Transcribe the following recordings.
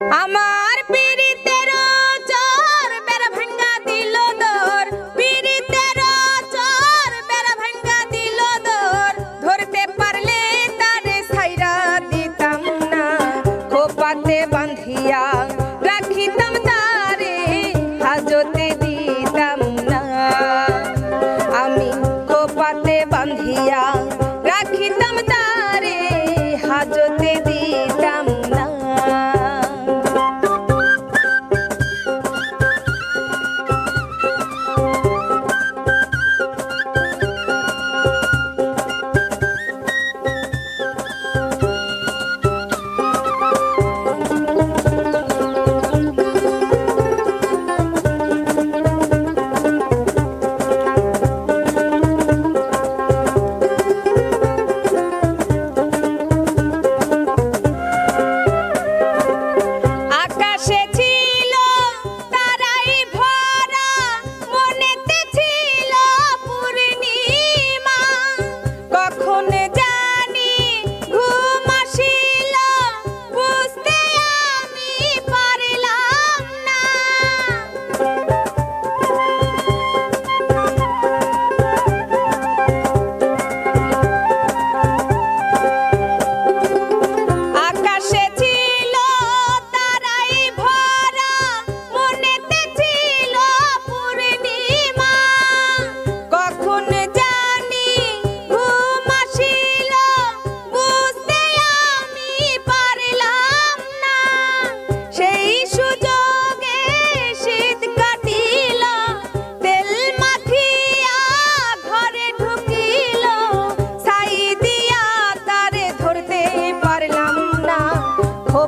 阿妈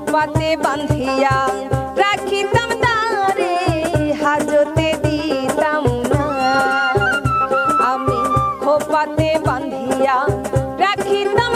খোপাতে বান্ধিয়া রাখিতাম তারে হাজতে দিতাম না। আমি খোপাতে বান্ধিয়া রাখিতাম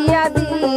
দিয়া দিয়া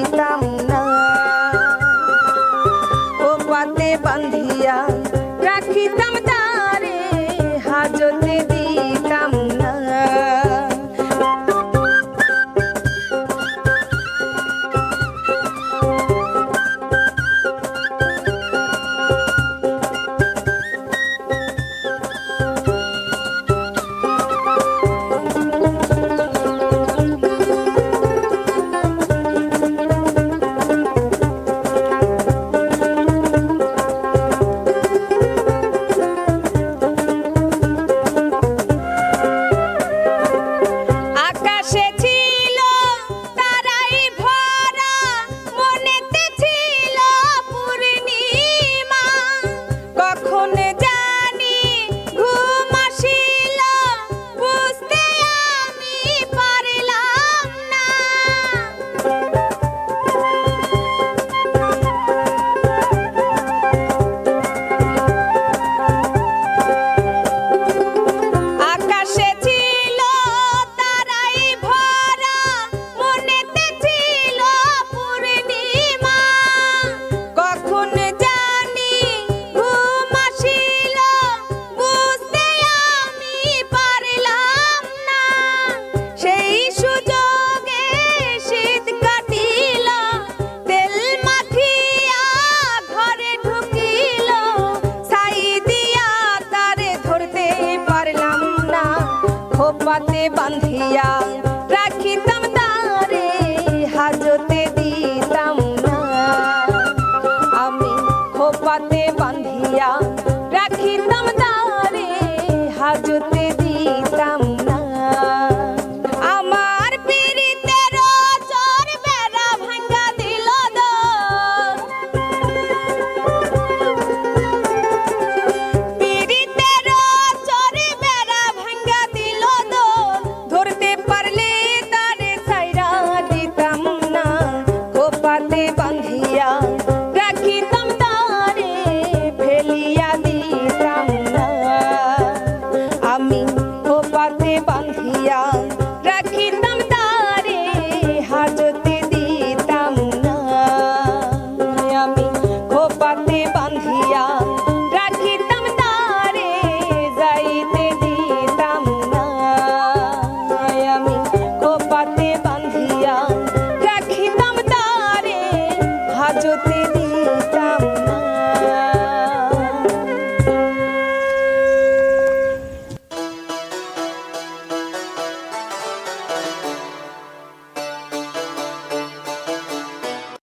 খোপাতে বান্ধিয়া